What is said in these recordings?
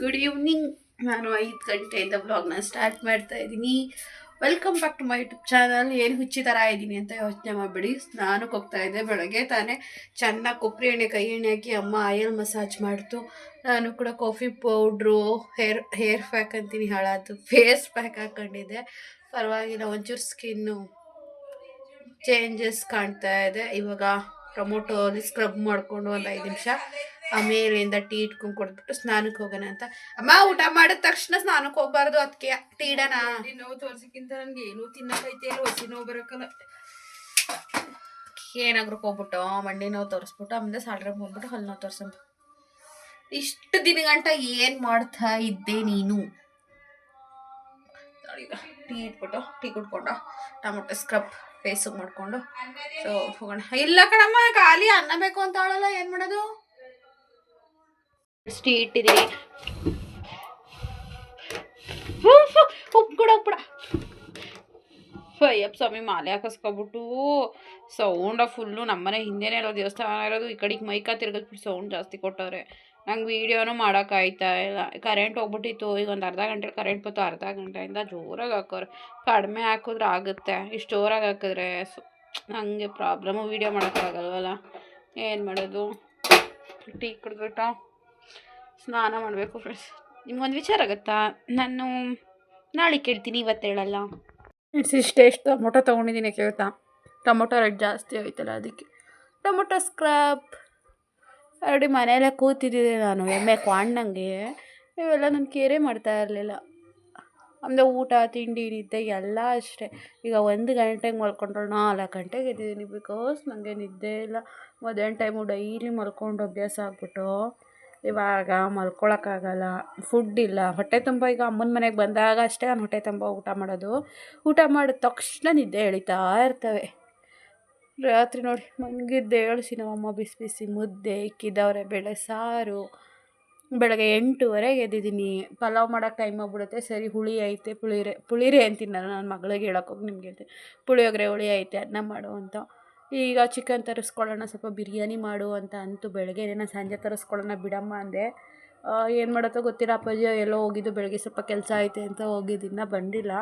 Good evening ನಾನು ಐದು ಗಂಟೆಯಿಂದ ಬ್ಲಾಗ್ನ ಸ್ಟಾರ್ಟ್ ಮಾಡ್ತಾ ಇದ್ದೀನಿ. Welcome back to my YouTube channel ಏನು ಹುಚ್ಚಿ ಥರ ಇದ್ದೀನಿ ಅಂತ ಯೋಚನೆ ಮಾಡಿಬಿಡಿ. ಸ್ನಾನಕ್ಕೆ ಹೋಗ್ತಾ ಇದ್ದೆ ಬೆಳಗ್ಗೆ ತಾನೇ. ಚೆನ್ನಾಗಿ ಕೊಬ್ಬರಿ ಎಣ್ಣೆ, ಕೈ ಎಣ್ಣೆ ಹಾಕಿ ಅಮ್ಮ ಆಯಲ್ ಮಸಾಜ್ ಮಾಡ್ತು. ನಾನು ಕೂಡ coffee powder hair hair pack ಅಂತೀನಿ ಹಾಳಾಯ್ತು ಫೇಸ್ ಪ್ಯಾಕ್ ಹಾಕೊಂಡಿದ್ದೆ. ಪರವಾಗಿಲ್ಲ, ಒಂಚೂರು ಸ್ಕಿನ್ನು ಚೇಂಜಸ್ ಕಾಣ್ತಾ ಇದೆ. ಇವಾಗ ಟೊಮೊಟೋಲಿ ಸ್ಕ್ರಬ್ ಮಾಡಿಕೊಂಡು ಒಂದು ಐದು ನಿಮಿಷ ಆಮೇಲಿಂದ ಟೀ ಇಟ್ಕೊಂಡು ಕೊಟ್ಬಿಟ್ಟು ಸ್ನಾನಕ್ಕೆ ಹೋಗೋಣ ಅಂತ. ಅಮ್ಮ ಊಟ ಮಾಡಿದ ತಕ್ಷಣ ಸ್ನಾನಕ್ಕೆ ಹೋಗ್ಬಾರ್ದು ಅದಕ್ಕೆ ಟೀ ಇಡೋಣ. ನೋವು ತೋರ್ಸಕ್ಕಿಂತ ನನ್ಗೆ ಏನು ತಿನ್ನಕೈತೆ ಹೊಸಿ ನೋವು ಬರಕಲ್ಲ. ಏನಾಗ್ರೂ ಹೋಗ್ಬಿಟ್ಟು ಮಂಡಿ ನೋವು ತೋರಿಸ್ಬಿಟ್ಟು ಆಮೇಲೆ ಸಾಲ್ಡ್ರಿಗೆ ಹೋಗ್ಬಿಟ್ಟು ಹಲ್ಲು ನೋವು ತೋರ್ಸಂಬ ಇಷ್ಟು ದಿನ ಗಂಟ ಏನು ಮಾಡ್ತಾ ಇದ್ದೆ ನೀನು? ಟೀ ಇಟ್ಬಿಟ್ಟು ಟೀ ಕುಡ್ಕೊಂಡು ಟೊಮೊಟೊ ಸ್ಕ್ರಬ್ ಫೇಸಿಗೆ ಮಾಡ್ಕೊಂಡು ಸೊ ಹೋಗೋಣ. ಇಲ್ಲ ಕಣಮ್ಮ ಖಾಲಿ ಅನ್ನ ಬೇಕು ಅಂತ ಏನು ಮಾಡೋದು? ಟೀ ಇದೆ. ಉಪ್ಪು ಕೂಡ ಅಯ್ಯಪ್ಪ ಸ್ವಾಮಿ, ಮಾಲೆ ಹಾಕಿಸ್ಕೊಬಿಟ್ಟು ಸೌಂಡ ಫುಲ್ಲು ನಮ್ಮನೆ ಹಿಂದೆನೇ ಇರೋ ದೇವಸ್ಥಾನ ಇರೋದು, ಈ ಕಡೆಗೆ ಮೈಕ ತಿರ್ಗದ್ಬಿಟ್ಟು ಸೌಂಡ್ ಜಾಸ್ತಿ ಕೊಟ್ಟವ್ರೆ. ನಂಗೆ ವೀಡಿಯೋನು ಮಾಡೋಕ್ಕಾಯ್ತಾ ಇಲ್ಲ. ಕರೆಂಟ್ ಹೋಗ್ಬಿಟ್ಟಿತ್ತು, ಈಗ ಒಂದು ಅರ್ಧ ಗಂಟೆ ಕರೆಂಟ್ ಬಂತು, ಅರ್ಧ ಗಂಟೆಯಿಂದ ಜೋರಾಗಿ ಹಾಕೋರು. ಕಡಿಮೆ ಹಾಕಿದ್ರೆ ಆಗುತ್ತೆ, ಇಷ್ಟು ಜೋರಾಗಿ ಹಾಕಿದ್ರೆ ಸೊ ನನಗೆ ಪ್ರಾಬ್ಲಮು ವೀಡಿಯೋ ಮಾಡೋಕ್ಕಾಗಲ್ವಲ್ಲ ಏನು ಮಾಡೋದು? ಟೀ ಕುಡ್ಬಿಟ್ಟು ಸ್ನಾನ ಮಾಡಬೇಕು ಫ್ರೆಂಡ್ಸ್ ನಿಮ್ಗೊಂದು ವಿಚಾರ ಆಗುತ್ತಾ ನಾನು ನಾಳೆ ಕೇಳ್ತೀನಿ ಇವತ್ತು ಹೇಳಲ್ಲ ಇಷ್ಟೇ ಎಷ್ಟು ಟೊಮೊಟೊ ತೊಗೊಂಡಿದ್ದೀನಿ ಕೇಳ್ತಾ. ಟೊಮೊಟೊ ರೇಟ್ ಜಾಸ್ತಿ ಆಯ್ತಲ್ಲ ಅದಕ್ಕೆ. ಟೊಮೊಟೊ ಸ್ಕ್ರಾಪ್ ಆಲ್ರೆಡಿ ಮನೆಯಲ್ಲೇ ಕೂತಿದ್ದಿದ್ದೆ ನಾನು, ಎಮ್ಮೆ ಕ್ವಾಂಡಂಗೆ ಇವೆಲ್ಲ ನಾನು ಕೇರೆ ಮಾಡ್ತಾ ಇರಲಿಲ್ಲ. ಅಂದರೆ ಊಟ, ತಿಂಡಿ, ನಿದ್ದೆ ಎಲ್ಲ ಅಷ್ಟೇ. ಈಗ ಒಂದು ಗಂಟೆಗೆ ಮಲ್ಕೊಂಡ್ರೆ ನಾಲ್ಕು ಗಂಟೆಗೆ ಎದ್ದಿದ್ದೀನಿ ಬಿಕಾಸ್ ನನಗೆ ನಿದ್ದೆ ಇಲ್ಲ. ಮಧ್ಯಾಹ್ನ ಟೈಮು ಡೈಲಿ ಮಲ್ಕೊಂಡು ಅಭ್ಯಾಸ ಆಗ್ಬಿಟ್ಟು. ಇವಾಗ ಮಲ್ಕೊಳಕ್ಕಾಗಲ್ಲ ಫುಡ್ ಇಲ್ಲ. ಹೊಟ್ಟೆ ತುಂಬ ಈಗ ಅಮ್ಮನ ಮನೆಗೆ ಬಂದಾಗ ಅಷ್ಟೇ ನಾನು ಹೊಟ್ಟೆ ತುಂಬ ಊಟ ಮಾಡೋದು. ಊಟ ಮಾಡಿದ ತಕ್ಷಣ ನಿದ್ದೆ ಎಳಿತಾ ಇರ್ತವೆ. ರಾತ್ರಿ ನೋಡಿ, ಮನ್ಗಿದ್ದೆ ಏಳಿಸಿ ನಮ್ಮಮ್ಮ ಬಿಸಿ ಬಿಸಿ ಮುದ್ದೆ ಇಕ್ಕಿದ್ದವ್ರೆ ಬೇಳೆ ಸಾರು. ಬೆಳಗ್ಗೆ ಎಂಟೂವರೆಗೆ ಎದ್ದಿದ್ದೀನಿ. ಪಲಾವ್ ಮಾಡೋಕೆ ಟೈಮ್ ಆಗ್ಬಿಡುತ್ತೆ. ಸರಿ, ಹುಳಿ ಐತೆ ಪುಳಿರೆ ಪುಳಿರೆ ಅಂತೀನಿ ನಾನು, ನನ್ನ ಮಗಳಿಗೆ ಹೇಳೋಕ್ಕೋಗಿ ನಿಮಗೆ ಹೇಳ್ತೀನಿ. ಪುಳಿಯೋಗರೆ, ಹುಳಿ ಐತೆ ಅದನ್ನ ಮಾಡು ಈಗ ಚಿಕನ್ ತರಿಸ್ಕೊಳ್ಳೋಣ, ಸ್ವಲ್ಪ ಬಿರಿಯಾನಿ ಮಾಡು ಅಂತ ಅಂತು ಏನೇನ ಸಂಜೆ ತರಿಸ್ಕೊಳ್ಳೋಣ ಬಿಡಮ್ಮ ಅಂದೆ. ಏನು ಮಾಡುತ್ತೋ ಗೊತ್ತಿಲ್ಲ, ಅಪ್ಪಾಜಿ ಎಲ್ಲೋ ಹೋಗಿದ್ದು ಬೆಳಗ್ಗೆ ಸ್ವಲ್ಪ ಕೆಲಸ ಐತೆ ಅಂತ ಹೋಗಿದ್ದಿನ್ನ ಬಂದಿಲ್ಲ.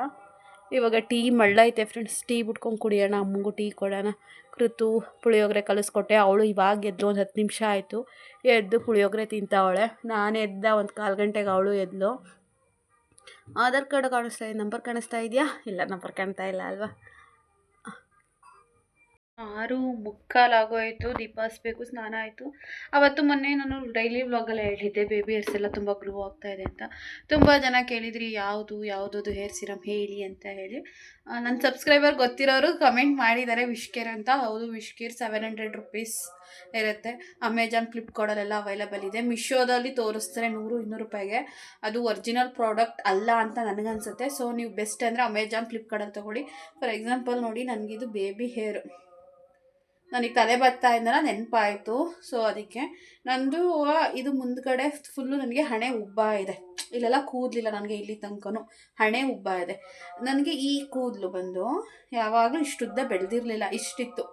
ಇವಾಗ ಟೀ ಮಳ್ಳೈತೆ ಫ್ರೆಂಡ್ಸ್, ಟೀ ಬಿಟ್ಕೊಂಡು ಕುಡಿಯೋಣ, ಅಮ್ಮಂಗೂ ಟೀ ಕೊಡೋಣ. ಕೃತು ಪುಳಿಯೋಗರೆ ಕಲಿಸ್ಕೊಟ್ಟೆ, ಅವಳು ಇವಾಗ ಎದ್ದು ಒಂದು ಹತ್ತು ನಿಮಿಷ ಆಯಿತು. ಎದ್ದು ಪುಳಿಯೋಗರೆ ತಿಂತಾವಳೆ. ನಾನು ಎದ್ದ ಒಂದು ಕಾಲು ಗಂಟೆಗೆ ಅವಳು ಎದ್ಲು. ಆಧಾರ್ ಕಾರ್ಡ್ ಕಾಣಿಸ್ತಾ, ನಂಬರ್ ಕಾಣಿಸ್ತಾ ಇದೆಯಾ? ಇಲ್ಲ, ನಂಬರ್ ಕಾಣ್ತಾ ಇಲ್ಲ ಅಲ್ವಾ? ಆರು ಮುಕ್ಕಾಲಾಗೋಯಿತು ದೀಪ ಹಚ್ಬೇಕು ಸ್ನಾನ ಆಯಿತು. ಅವತ್ತು ಮೊನ್ನೆ ನಾನು ಡೈಲಿ ವ್ಲಾಗಲ್ಲ ಹೇಳಿದ್ದೆ ಬೇಬಿ ಹೇರ್ಸ್ ಎಲ್ಲ ತುಂಬ ಗ್ಲೋ ಆಗ್ತಾ ಇದೆ ಅಂತ. ತುಂಬ ಜನ ಕೇಳಿದ್ರಿ, ಯಾವುದು, ಯಾವುದದು ಹೇರ್ ಸಿರಮ್ ಹೇಳಿ ಅಂತ ಹೇಳಿ. ನನ್ನ ಸಬ್ಸ್ಕ್ರೈಬರ್ ಗೊತ್ತಿರೋರು ಕಮೆಂಟ್ ಮಾಡಿದ್ದಾರೆ ವಿಶ್ಕೇರ್ ಅಂತ. ಹೌದು ವಿಶ್ಕೇರ್ ಸೆವೆನ್ ಹಂಡ್ರೆಡ್ ರುಪೀಸ್ ಇರುತ್ತೆ. ಅಮೆಜಾನ್ ಫ್ಲಿಪ್ಕಾರ್ಟಲ್ಲೆಲ್ಲ ಅವೈಲಬಲ್ ಇದೆ. ಮಿಶೋದಲ್ಲಿ ತೋರಿಸ್ತಾರೆ ನೂರು, ಇನ್ನೂರು ರೂಪಾಯಿಗೆ. ಅದು ಒರಿಜಿನಲ್ ಪ್ರಾಡಕ್ಟ್ ಅಲ್ಲ ಅಂತ ನನಗನ್ಸುತ್ತೆ. ಸೊ ನೀವು ಬೆಸ್ಟ್ ಅಂದರೆ ಅಮೆಜಾನ್ ಫ್ಲಿಪ್ಕಾರ್ಟಲ್ಲಿ ತೊಗೊಳ್ಳಿ. ಫಾರ್ ಎಕ್ಸಾಂಪಲ್ ನೋಡಿ, ನನಗಿದು ಬೇಬಿ ಹೇರ್ ನನಗೆ ತಲೆ ಬರ್ತಾ ಇದ್ದಲ್ಲ ನೆನಪಾಯಿತು. ಸೊ ಅದಕ್ಕೆ ನಂದು ಇದು ಮುಂದ್ಗಡೆ ಫುಲ್ಲು ನನಗೆ ಹಣೆ ಉಬ್ಬ ಇದೆ. ಇಲ್ಲೆಲ್ಲ ಕೂದಲಿಲ್ಲ ನನಗೆ ಇಲ್ಲಿ ತನಕನೂ. ಹಣೆ ಉಬ್ಬ ಇದೆ. ನನಗೆ ಈ ಕೂದಲು ಬಂದು ಯಾವಾಗಲೂ ಇಷ್ಟುದ್ದ ಬೆಳೆದಿರಲಿಲ್ಲ. ಇಷ್ಟಿತ್ತು.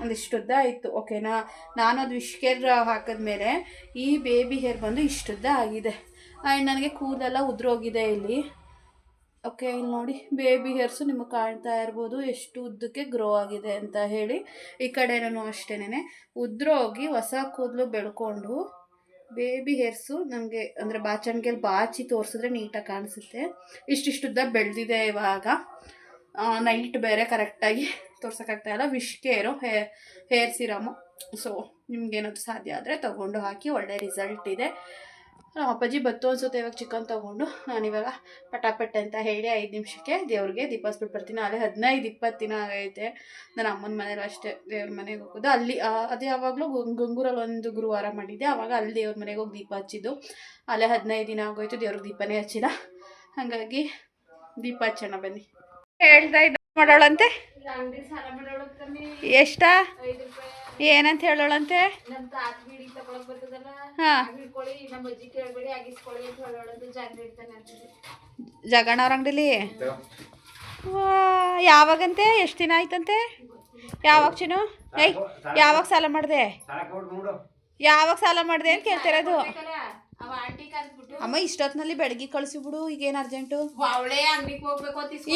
ಒಂದಿಷ್ಟುದ್ದ ಇತ್ತು. ಓಕೆನಾ ನಾನು ಅದು ವಿಷ್ಕೇರ್ ಹಾಕಿದ್ಮೇಲೆ ಈ ಬೇಬಿ ಹೇರ್ ಬಂದು ಇಷ್ಟುದ್ದ ಆಗಿದೆ. ಆ್ಯಂಡ್ ನನಗೆ ಕೂದಲೆಲ್ಲ ಉದುರೋಗಿದೆ ಇಲ್ಲಿ. ಓಕೆ, ಇಲ್ಲಿ ನೋಡಿ. ಬೇಬಿ ಹೇರ್ಸು ನಿಮಗೆ ಕಾಣ್ತಾ ಇರ್ಬೋದು. ಎಷ್ಟು ಉದ್ದಕ್ಕೆ ಗ್ರೋ ಆಗಿದೆ ಅಂತ ಹೇಳಿ. ಈ ಕಡೆನೂ ಅಷ್ಟೇನೆ ಉದ್ರೋಗಿ ಹೊಸ ಕೂದಲು ಬೆಳ್ಕೊಂಡು ಬೇಬಿ ಹೇರ್ಸು ನಮಗೆ ಅಂದರೆ ಬಾಚಣಿಗೆಯಲ್ಲಿ ಬಾಚಿ ತೋರಿಸಿದ್ರೆ ನೀಟಾಗಿ ಕಾಣಿಸುತ್ತೆ. ಇಷ್ಟಿಷ್ಟುದ್ದ ಬೆಳೆದಿದೆ ಇವಾಗ. ನೈಟ್ ಬೇರೆ ಕರೆಕ್ಟಾಗಿ ತೋರ್ಸೋಕ್ಕಾಗ್ತಾ ಇಲ್ಲ. ವಿಶ್ಕೇರು ಹೇ, ಹೇರ್ ಸಿರಮು. ಸೊ ನಿಮ್ಗೇನಾದ್ರು ಸಾಧ್ಯ ಆದರೆ ತೊಗೊಂಡು ಹಾಕಿ ಒಳ್ಳೆ ರಿಸಲ್ಟ್ ಇದೆ. ನಮ್ಮ ಅಪ್ಪಾಜಿ ಬತ್ತು ಅನ್ಸುತ್ತೆ ಇವಾಗ ಚಿಕನ್ ತೊಗೊಂಡು ನಾನಿವಾಗ ಪಟಾಪಟ್ ಅಂತ ಹೇಳಿ ಐದು ನಿಮಿಷಕ್ಕೆ ದೇವ್ರಿಗೆ ದೀಪಾಸ್ಬಿಟ್ಟು ಬರ್ತೀನಿ. ಅಲ್ಲೇ ಹದಿನೈದು ಇಪ್ಪತ್ತು ದಿನ ಆಗೈತೆ. ನನ್ನ ಅಮ್ಮನ ಮನೇಲಿ ಅಷ್ಟೇ ದೇವ್ರ ಮನೆಗೆ ಹೋಗೋದು. ಅಲ್ಲಿ ಅದೇ ಯಾವಾಗಲೂ ಗಂಗೂರಲ್ಲಿ ಒಂದು ಗುರುವಾರ ಮಾಡಿದ್ದೆ. ಆವಾಗ ಅಲ್ಲಿ ದೇವ್ರ ಮನೆಗೆ ಹೋಗಿ ದೀಪ ಹಚ್ಚಿದ್ದು. ಅಲ್ಲೇ ಹದಿನೈದು ದಿನ ಆಗೋಯ್ತು ದೇವ್ರಿಗೆ ದೀಪನೇ ಹಚ್ಚಿಲ್ಲ. ಹಾಗಾಗಿ ದೀಪ ಹಚ್ಚೋಣ ಬನ್ನಿ. ಹೇಳ್ತಾ ಇದ್ದ ಮಾಡೋಳಂತೆ? ಎಷ್ಟ? ಏನಂತ ಹೇಳೋಳಂತೆ? ಜಗಣ್ಣವ್ರ ಅಂಗಡಿಲಿ? ಯಾವಾಗಂತೆ? ಎಷ್ಟು ದಿನ ಆಯ್ತಂತೆ? ಯಾವಾಗ ಚಿನ್ನು? ಏಯ್ ಯಾವಾಗ ಸಾಲ ಮಾಡಿದೆ? ಯಾವಾಗ ಸಾಲ ಮಾಡಿದೆ ಅಂತ ಕೇಳ್ತಿರೋದು ಅವ ಆಂಟಿ ಕರ್ದ್ಬಿಟ್ಟು ಅಮ್ಮ ಇಷ್ಟೊತ್ತಿನಲ್ಲಿ ಬೆಳಗ್ಗೆ ಕಳಿಸಿ ಬಿಡು ಈಗ ಏನ್ ಅರ್ಜೆಂಟು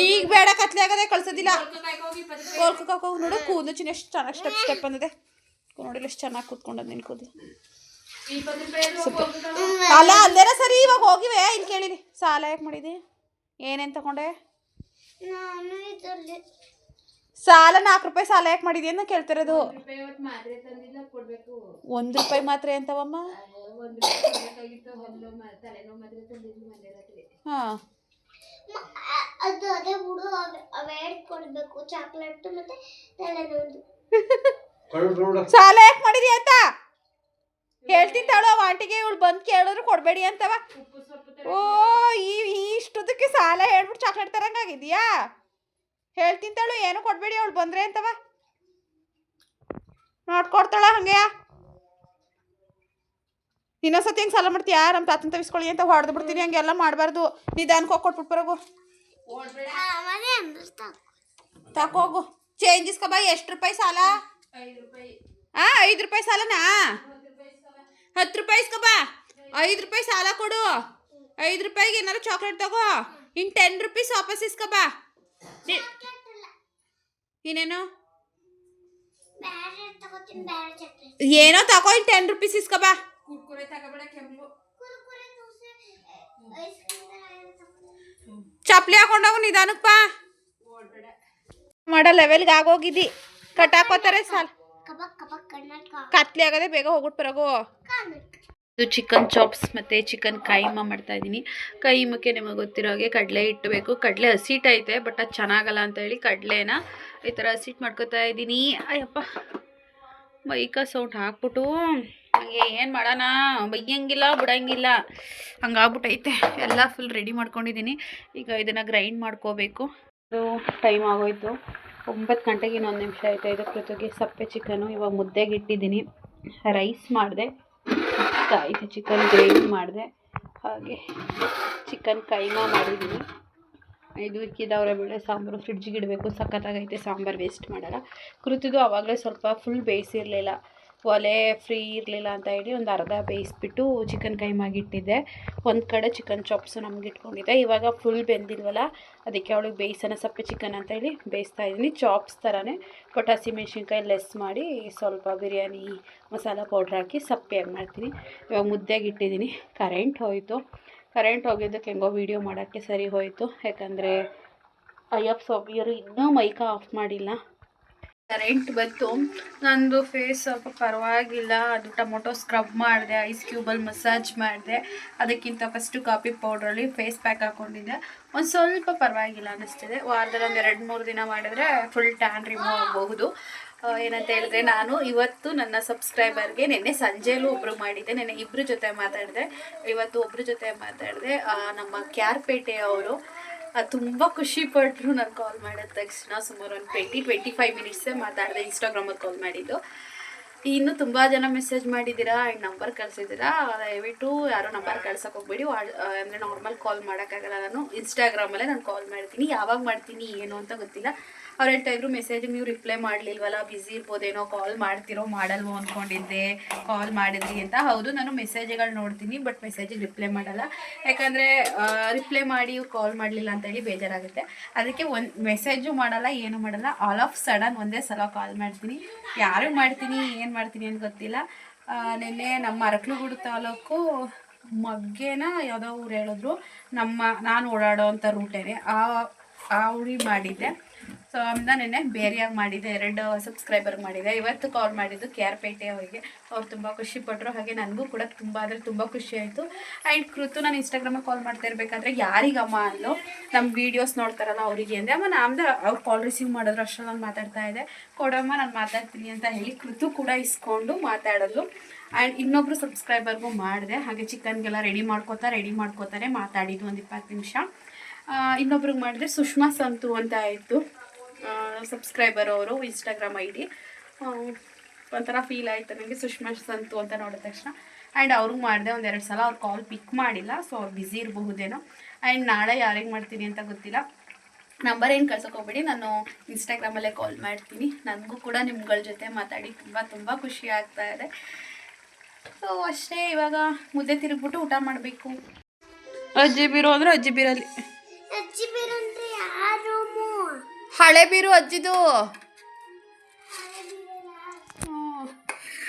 ಈಗ ಬೇಡ ಕತ್ಲೆ ಆಗದೆ ಕಳ್ಸೋದಿಲ್ಲ. ಹೋಗಿ ಇಪ್ಪತ್ತು ರೂಪಾಯಿ ಕೋಲ್ಕೋಕ್ ಹೋಗಿ ನೋಡು ಕೂದಲು ಚಿನ್ನ ಎಷ್ಟು ಚೆನ್ನಾಗಿ ಸ್ಟೆಪ್ ಸ್ಟೆಪ್ ಬಂದಿದೆ. ನೋಡಿ ಎಷ್ಟು ಚೆನ್ನಾಗಿ ಕೂತ್ಕೊಂಡದ್ ನಿನ್ ಅಲ್ಲ ಅಲ್ದೇನ ಸರಿ ಇವಾಗ ಹೋಗಿವೆ ಇಲ್ಲಿ ಕೇಳಿರಿ. ಸಾಲ ಯಾಕೆ ಮಾಡಿದಿ? ಏನೇನು ತಗೊಂಡೆ? ಸಾಲ ನಾಲ್ಕು ರೂಪಾಯಿ ಸಾಲ ಯಾಕೆ ಮಾಡಿದಿ ಅಂತ ಕೇಳ್ತಿರೋದು. ರೂಪಾಯಿ ಇವತ್ತು ತಂದಿಲ್ಲ ಕೊಡ್ಬೇಕು. ಒಂದು ರೂಪಾಯಿ ಮಾತ್ರ ಅಂತವಮ್ಮ ಒಂದು ರೂಪಾಯಿ ಕೊಡ್ಬೇಕಾಗಿತ್ತು ಹಲ್ಲು ಮ- ತಲೆನೋವು ಮಾತ್ರೆ ತಂದಿದ್ಲು ಹಾಂ. ಅದು ಅದೇ ಹುಡು ಅವಾಯ್ಡ್ ಕೊಡ್ಬೇಕು ಚಾಕ್ಲೇಟ್ ಮತ್ತೆ ಸಾಲ ಯಾಕೆ ಮಾಡಿದಿ ಅಂತ? ಹೇಳ್ತೀನಿ ತಾಳು ಅವ ಆಂಟಿಗೆ ಇವಳು ಬಂದು ಕೇಳಿದ್ರು ಕೊಡಬೇಡಿ ಅಂತವ. ಉಪ್ಪು ಸೊಪ್ಪು ಓ ಈ ಇಷ್ಟದಕ್ಕೆ ಸಾಲ ಹೇಳ್ಬಿಟ್ಟು ಚಾಕ್ಲೇಟ್ ತರಂಗಾಗಿದ್ಯಾ ಹೇಳ್ತೀನಿ ತಾಳು ಏನು ಕೊಡಬೇಡಿ ಅವಳು ಬಂದ್ರೆ ಅಂತವ. ನೋಡ್ಕೊಡ್ತಾಳ ಹಂಗೆಯ ಇನ್ನೊಂದ್ಸತಿ ಹೆಂಗೆ ಸಾಲ ಮಾಡ್ತೀಯಾ? ನಮ್ಮ ತಾತನ ತವಿಸ್ಕೊಳ್ಳಿ ಅಂತ ಹೊಡೆದು ಬಿಡ್ತೀನಿ ಹಂಗೆಲ್ಲ ಮಾಡಬಾರ್ದು. ನಿಧಾನಕ್ಕೆ ಹೋಗಿ ಕೊಟ್ಬಿಟ್ಟು ಬರೋಗು ತಕೋಗು ಚೇಂಜ್ ಇಸ್ಕೊ ಬಾ ಎಷ್ಟು ರೂಪಾಯಿ ಸಾಲ? ಆ ಐದು ರೂಪಾಯಿ ಸಾಲನಾ? ಹತ್ತು ರೂಪಾಯಿ ಇಸ್ಕೊ ಬಾ. ಐದು ರೂಪಾಯಿ ಸಾಲ ಕೊಡು. ಐದು ರೂಪಾಯಿಗೆ ಏನಾರು ಚಾಕ್ಲೇಟ್ ತಗೋ. ಇನ್ನು ಟೆನ್ ರುಪೀಸ್ ವಾಪಸ್ ಇಸ್ಕೊ ಬಾ. ನಿ- ಇನ್ನೇನು? ಬೇರೆ ತಗೋತೀನಿ ಬೇರೆ ಚಾಕ್ಲೇಟ್ ಏನೋ ತಗೋ ಇನ್ನು ಟೆನ್ ರುಪೀಸ್ ಇಸ್ಕೊ ಬಾ. ಕುರ್ಕುರೆ ತಗೋಬೇಡ ಕೆಂಪು. ಕುರ್ಕುರೆ ದೋಸೆ ಐಸ್ ಕ್ರೀಮ್ ಚಪ್ಲಿ ಹಾಕೊಂಡೋಗು ನಿಧಾನಕ್ಕೆ ಬಾ. ಓಡ್ಬೇಡ. ಮಾಡೋ ಲೆವೆಲ್ಗೆ ಆಗೋಗಿದ್ದಿ ಕಟ್ಟಾಕೋತಾರೆ ಸಾಲ. ಕಬಕ್ ಕಬಕ್ ಕರ್ನಾಟಕ ಕತ್ಲೆ ಆಗದೆ ಬೇಗ ಹೋಗ್ಬಿಟ್ಟು ಬರಗೋ ಇದು ಚಿಕನ್ ಚಾಪ್ಸ್ ಮತ್ತು ಚಿಕನ್ ಕೈಮ ಮಾಡ್ತಾ ಇದ್ದೀನಿ. ಕೈಮಕ್ಕೆ ನಿಮಗೆ ಗೊತ್ತಿರೋ ಹಾಗೆ ಕಡಲೆ ಇಟ್ಟಬೇಕು ಕಡಲೆ ಐತೆ ಬಟ್ ಅದು ಚೆನ್ನಾಗಲ್ಲ ಅಂತ ಹೇಳಿ ಕಡಲೆನ ಈ ಥರ ಹಸಿಟ್ ಮಾಡ್ಕೊತಾ ಇದ್ದೀನಿ. ಅಯ್ಯಪ್ಪ ಬೈಕ ಸೌಂಡ್ ಹಾಕ್ಬಿಟ್ಟು ಹಂಗೆ ಏನು ಮಾಡೋಣ? ಬೈಯಂಗಿಲ್ಲ ಬಿಡಂಗಿಲ್ಲ. ಹಂಗಾಗ್ಬಿಟ್ಟೈತೆ ಎಲ್ಲ ಫುಲ್ ರೆಡಿ ಮಾಡ್ಕೊಂಡಿದ್ದೀನಿ. ಈಗ ಇದನ್ನು ಗ್ರೈಂಡ್ ಮಾಡ್ಕೋಬೇಕು. ಟೈಮ್ ಆಗೋಯ್ತು. ಒಂಬತ್ತು ಗಂಟೆಗೆ ಇನ್ನೊಂದು ನಿಮಿಷ ಆಯಿತು? ಇದು ಕೃತಿಗೆ ಸಪ್ಪೆ ಚಿಕನು ಇವಾಗ ಮುದ್ದೆಗೆ ಇಟ್ಟಿದ್ದೀನಿ. ರೈಸ್ ಮಾಡಿದೆ. ಆಯಿತು. ಚಿಕನ್ ಗ್ರೇವಿ ಮಾಡಿದೆ. ಹಾಗೆ ಚಿಕನ್ ಕೈಮಾ ಮಾಡಿದ್ದೀನಿ. ಇದು ಇಕ್ಕಿದವರ ಬೇಳೆ, ಸಾಂಬಾರು. ಫ್ರಿಡ್ಜ್ಗೆ ಇಡಬೇಕು. ಸಖತ್ತಾಗೈತೆ ಸಾಂಬಾರು. ವೇಸ್ಟ್ ಮಾಡಲ್ಲ. ಕೃತಿದು ಆವಾಗಲೇ ಸ್ವಲ್ಪ ಫುಲ್ ಬೇಯಿಸಿರಲಿಲ್ಲ. ಒಲೆ ಫ್ರೀ ಇರಲಿಲ್ಲ ಅಂತ ಹೇಳಿ ಒಂದು ಅರ್ಧ ಬೇಯಿಸ್ಬಿಟ್ಟು ಚಿಕನ್ ಕೈಮಾಗಿಟ್ಟಿದ್ದೆ ಒಂದು ಕಡೆ ಚಿಕನ್ ಚಾಪ್ಸು ನಮ್ಗೆ ಇಟ್ಕೊಂಡಿದ್ದೆ. ಇವಾಗ ಫುಲ್ ಬೆಂದಿಲ್ವಲ್ಲ, ಅದಕ್ಕೆ ಅವಳಿಗೆ ಬೇಯಿಸೋಣ ಸಪ್ಪೆ ಚಿಕನ್ ಅಂತ ಹೇಳಿ ಬೇಯಿಸ್ತಾ ಇದ್ದೀನಿ. ಚಾಪ್ಸ್ ಥರನೇ ಬಟ್ ಹಸಿಮೆಣ್ಸಿನ್ಕಾಯಿ ಲೆಸ್ ಮಾಡಿ ಸ್ವಲ್ಪ ಬಿರಿಯಾನಿ ಮಸಾಲ ಪೌಡ್ರ್ ಹಾಕಿ ಸಪ್ಪೆ ಸಪ್ಪೆಯಾಗಿ ಮಾಡ್ತೀನಿ. ಇವಾಗ ಮುದ್ದೆಗೆ ಇಟ್ಟಿದ್ದೀನಿ. ಕರೆಂಟ್ ಹೋಯಿತು. ಕರೆಂಟ್ ಹೋಗಿದ್ದಕ್ಕೆ ಹೆಂಗೋ ವೀಡಿಯೋ ಮಾಡೋಕ್ಕೆ ಸರಿ ಹೋಯಿತು. ಯಾಕಂದರೆ, ಅಯ್ಯಪ್ಪ ಸ್ವಾಮಿಯವರು ಇನ್ನೂ ಮೈಕ ಆಫ್ ಮಾಡಿಲ್ಲ. ಕರೆಂಟ್ ಬಂತು. ನಂದು ಫೇಸ್ ಸ್ವಲ್ಪ ಪರವಾಗಿಲ್ಲ. ಅದು ಟೊಮೊಟೊ ಸ್ಕ್ರಬ್ ಮಾಡಿದೆ ಐಸ್ ಕ್ಯೂಬಲ್ಲಿ ಮಸಾಜ್ ಮಾಡಿದೆ. ಅದಕ್ಕಿಂತ ಫಸ್ಟು ಕಾಫಿ ಪೌಡ್ರಲ್ಲಿ ಫೇಸ್ ಪ್ಯಾಕ್ ಹಾಕ್ಕೊಂಡಿದ್ದೆ ಒಂದು ಸ್ವಲ್ಪ ಪರವಾಗಿಲ್ಲ ಅನ್ನಿಸ್ತಿದೆ. ವಾರದಲ್ಲಿ ಒಂದು ಎರಡು ಮೂರು ದಿನ ಮಾಡಿದ್ರೆ ಫುಲ್ ಟ್ಯಾನ್ ರಿಮೂವ್ ಆಗಬಹುದು. ಏನಂತ ಹೇಳಿದ್ರೆ ನಾನು ಇವತ್ತು ನನ್ನ ಸಬ್ಸ್ಕ್ರೈಬರ್ಗೆ ನಿನ್ನೆ ಸಂಜೆಯಲ್ಲೂ ಒಬ್ಬರು ಮಾಡಿದ್ದೆ. ನೆನ್ನೆ ಇಬ್ಬರ ಜೊತೆ ಮಾತಾಡಿದೆ. ಇವತ್ತು ಒಬ್ಬರು ಜೊತೆ ಮಾತಾಡಿದೆ ನಮ್ಮ ಕ್ಯಾರ್ಪೇಟೆಯವರು ತುಂಬ ಖುಷಿ ಪಟ್ಟರು ನಾನು ಕಾಲ್ ಮಾಡಿದ ತಕ್ಷಣ. ಸುಮಾರು ಒಂದು ಟ್ವೆಂಟಿ ಟ್ವೆಂಟಿ ಫೈವ್ ಮಿನಿಟ್ಸೇ ಮಾತಾಡಿದೆ ಇನ್ಸ್ಟಾಗ್ರಾಮಲ್ಲಿ ಕಾಲ್ ಮಾಡಿದ್ದು. ಇನ್ನು ತುಂಬ ಜನ ಮೆಸೇಜ್ ಮಾಡಿದ್ದೀರಾ ಆ್ಯಂಡ್ ನಂಬರ್ ಕಳಿಸಿದ್ದೀರಾ, ದಯವಿಟ್ಟು ಯಾರೋ ನಂಬರ್ ಕಳ್ಸೋಕೆ ಹೋಗ್ಬೇಡಿ. ಅಂದರೆ ನಾರ್ಮಲ್ ಕಾಲ್ ಮಾಡೋಕ್ಕಾಗಲ್ಲ ನಾನು. ಇನ್ಸ್ಟಾಗ್ರಾಮಲ್ಲೇ ನಾನು ಕಾಲ್ ಮಾಡ್ತೀನಿ. ಯಾವಾಗ ಮಾಡ್ತೀನಿ, ಏನು ಅಂತ ಗೊತ್ತಿಲ್ಲ. ಅವ್ರು ಹೇಳ್ತಾ ಇದ್ರು ಮೆಸೇಜ್ ನೀವು ರಿಪ್ಲೈ ಮಾಡಲಿಲ್ವಲ್ಲ ಬ್ಯುಸಿ ಇರ್ಬೋದೇನೋ ಕಾಲ್ ಮಾಡ್ತಿರೋ, ಮಾಡಲ್ವೋ ಅಂದ್ಕೊಂಡಿದ್ದೆ ಕಾಲ್ ಮಾಡಿದ್ರಿ ಅಂತ. ಹೌದು, ನಾನು ಮೆಸೇಜ್ಗಳು ನೋಡ್ತೀನಿ ಬಟ್ ಮೆಸೇಜಿಗೆ ರಿಪ್ಲೈ ಮಾಡಲ್ಲ. ಯಾಕಂದರೆ ರಿಪ್ಲೈ ಮಾಡಿ ಕಾಲ್ ಮಾಡಲಿಲ್ಲ ಅಂತೇಳಿ ಬೇಜಾರಾಗುತ್ತೆ. ಅದಕ್ಕೆ ಒಂದು ಮೆಸೇಜು ಮಾಡಲ್ಲ, ಏನು ಮಾಡಲ್ಲ ಆಲ್ ಆಫ್ ಸಡನ್ ಒಂದೇ ಸಲ ಕಾಲ್ ಮಾಡ್ತೀನಿ. ಯಾರು ಮಾಡ್ತೀನಿ, ಏನು ಮಾಡ್ತೀನಿ ಅಂತ ಗೊತ್ತಿಲ್ಲ. ನಿನ್ನೆ ನಮ್ಮ ಅರಕಲಗೂಡು ತಾಲೂಕು ಮಗ್ಗೇನ ಯಾವುದೋ ಊರು ಹೇಳಿದ್ರು. ನಮ್ಮ, ನಾನು ಓಡಾಡೋ ಅಂಥ ರೂಟೇನೆ ಆ ಆ ಊರಿಗೆ ಮಾಡಿದ್ದೆ. ಸೊ ಆಮೇಲೆ ನೆನ್ನೆ ಬೇರೆಯಾಗಿ ಮಾಡಿದೆ, ಎರಡು ಸಬ್ಸ್ಕ್ರೈಬರ್ ಮಾಡಿದೆ. ಇವತ್ತು ಕಾಲ್ ಮಾಡಿದ್ದು ಕೆ ಆರ್ ಪೇಟೆ ಅವರಿಗೆ. ಅವ್ರು ತುಂಬ ಖುಷಿ ಪಟ್ಟರು ಹಾಗೆ ನನಗೂ ಕೂಡ ತುಂಬ ಅಂದರೆ ತುಂಬ ಖುಷಿ ಆಯಿತು. ಆ್ಯಂಡ್ ಕೃತು ನಾನು ಇನ್ಸ್ಟಾಗ್ರಾಮಿಗೆ ಕಾಲ್ ಮಾಡ್ತಾ ಇರಬೇಕಾದ್ರೆ ಯಾರಿಗಮ್ಮ ಅಲ್ಲೋ ನಮ್ಮ ವೀಡಿಯೋಸ್ ನೋಡ್ತಾರಲ್ಲ ಅವರಿಗೆ ಅಂದೆ ಅಮ್ಮ ನಮ್ದು ಅವ್ರು ಕಾಲ್ ರಿಸೀವ್ ಮಾಡಿದ್ರು ಅಷ್ಟು ನಾನು ಮಾತಾಡ್ತಾ ಇದ್ದೆ. ಕೊಡಮ್ಮ, ನಾನು ಮಾತಾಡ್ತೀನಿ ಅಂತ ಹೇಳಿ ಕೃತು ಕೂಡ ಇಸ್ಕೊಂಡು ಮಾತಾಡೋದು. ಆ್ಯಂಡ್ ಇನ್ನೊಬ್ರು ಸಬ್ಸ್ಕ್ರೈಬರ್ಗೂ ಮಾಡಿದೆ. ಹಾಗೆ ಚಿಕನ್ಗೆಲ್ಲ ರೆಡಿ ಮಾಡ್ಕೋತಾ ರೆಡಿ ಮಾಡ್ಕೋತಾನೆ ಮಾತಾಡಿದ್ದು ಒಂದು ಇಪ್ಪತ್ತು ನಿಮಿಷ. ಇನ್ನೊಬ್ರಿಗೆ ಮಾಡಿದ್ರೆ ಸುಷ್ಮಾ ಸಂತು ಅಂತ ಆಯಿತು. ಸಬ್ಸ್ಕ್ರೈಬರ್ ಅವರು ಇನ್ಸ್ಟಾಗ್ರಾಮ್ ಐ ಡಿ ಒಂಥರ ಫೀಲ್ ಆಯಿತು ನನಗೆ ಸುಷ್ಮಾ ಸಂತು ಅಂತ ನೋಡಿದ ತಕ್ಷಣ. ಆ್ಯಂಡ್ ಅವ್ರಿಗೆ ಮಾಡಿದೆ ಒಂದೆರಡು ಸಲ ಅವ್ರು ಕಾಲ್ ಪಿಕ್ ಮಾಡಿಲ್ಲ ಸೊ ಅವ್ರು ಬ್ಯುಸಿ ಇರಬಹುದೇನೋ. ಆ್ಯಂಡ್ ನಾಳೆ ಯಾರಿಗೆ ಮಾಡ್ತೀನಿ ಅಂತ ಗೊತ್ತಿಲ್ಲ. ನಂಬರ್ ಏನು ಕಳ್ಸೋಕೋಗ್ಬೇಡಿ ನಾನು ಇನ್ಸ್ಟಾಗ್ರಾಮಲ್ಲೇ ಕಾಲ್ ಮಾಡ್ತೀನಿ. ನನಗೂ ಕೂಡ ನಿಮ್ಗಳ ಜೊತೆ ಮಾತಾಡಿ ತುಂಬ ತುಂಬ ಖುಷಿ ಆಗ್ತಾ ಇದೆ. ಸೊ ಅಷ್ಟೇ ಇವಾಗ ಮುದ್ದೆ ತಿರುಗ್ಬಿಟ್ಟು ಊಟ ಮಾಡಬೇಕು. ಅಜ್ಜಿ ಬೀರು ಅಂದರೆ ಅಜ್ಜಿ ಬೀರಲ್ಲಿ. ಅಜ್ಜಿ ಬೇರೆ ಹಳೆ ಬೀರು ಅಜ್ಜಿದು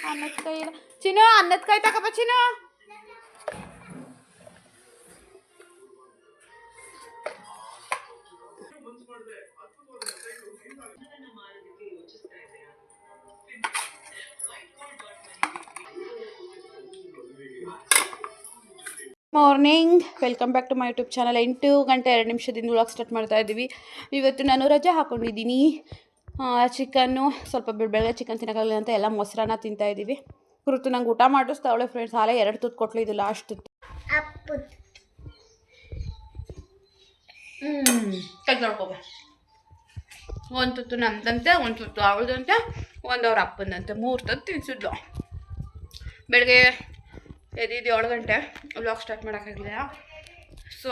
ಅನ್ನದ ಇಲ್ಲ ಚಿನ್ನು ಅನ್ನದ ಕಾಯಿ ತಗೋಬ Chinnu. Morning welcome back to my YouTube channel ಎಂಟು ಗಂಟೆ ಎರಡು ನಿಮಿಷದಿಂದ ವ್ಲಾಗ್ ಸ್ಟಾರ್ಟ್ ಮಾಡ್ತಾ ಇದ್ದೀವಿ. ಇವತ್ತು ನಾನು ರಜೆ ಹಾಕ್ಕೊಂಡಿದ್ದೀನಿ ಚಿಕನ್ನು ಸ್ವಲ್ಪ ಬೆಳಗ್ಗೆ ಚಿಕನ್ ತಿನ್ನೋಕ್ಕಾಗಲಿಲ್ಲ ಅಂತ ಎಲ್ಲ ಮೊಸರನ್ನ ತಿಂತಾ ಇದ್ದೀವಿ. ಕುರಿತು ನಂಗೆ ಊಟ ಮಾಡಿಸ್ತಾವಳೆ ಫ್ರೆಂಡ್ಸ್ ಹಾಲೆ ಎರಡು ತುತ್ತು ಕೊಟ್ಲು ಇದು ಲಾಸ್ಟ್ ತುತ್ತು ಒಂದು ತುತ್ತು ನಮ್ದಂತೆ, ಒಂದು ತುತ್ತು ಅವಳದಂತೆ, ಒಂದು ಅವ್ರ ಅಪ್ಪನಂತೆ ಮೂರು ತುತ್ತು ತಿನ್ಸಿದ್ಲು. ಬೆಳಗ್ಗೆ ಎದ್ದಿದ್ದು ಏಳು ಗಂಟೆ. ವ್ಲಾಗ್ ಸ್ಟಾರ್ಟ್ ಮಾಡೋಕ್ಕಾಗಲಿಲ್ಲ. ಸೊ